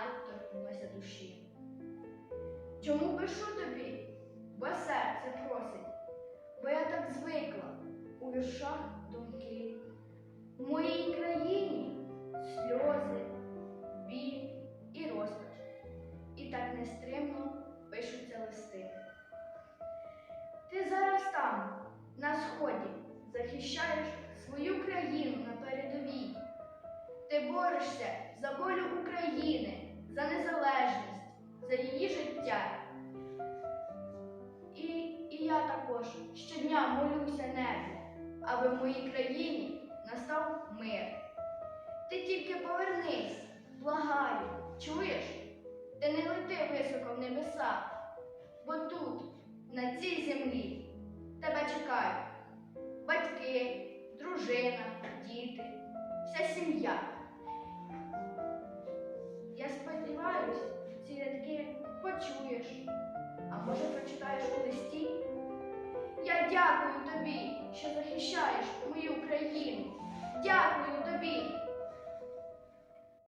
але торкнулася душі. Чому пишу тобі? Бо серце просить, бо я так звикла у віршах думки. В моїй країні сльози, біль і розпач, і так нестримно пишуться листи. Ти зараз там, на сході, захищаєш свою країну на передовій. Ти борешся за волю України, я також щодня молюся небі, аби в моїй країні настав мир. Ти тільки повернись, благаю, чуєш? Ти не лети високо в небеса, бо тут, дякую тобі, що захищаєш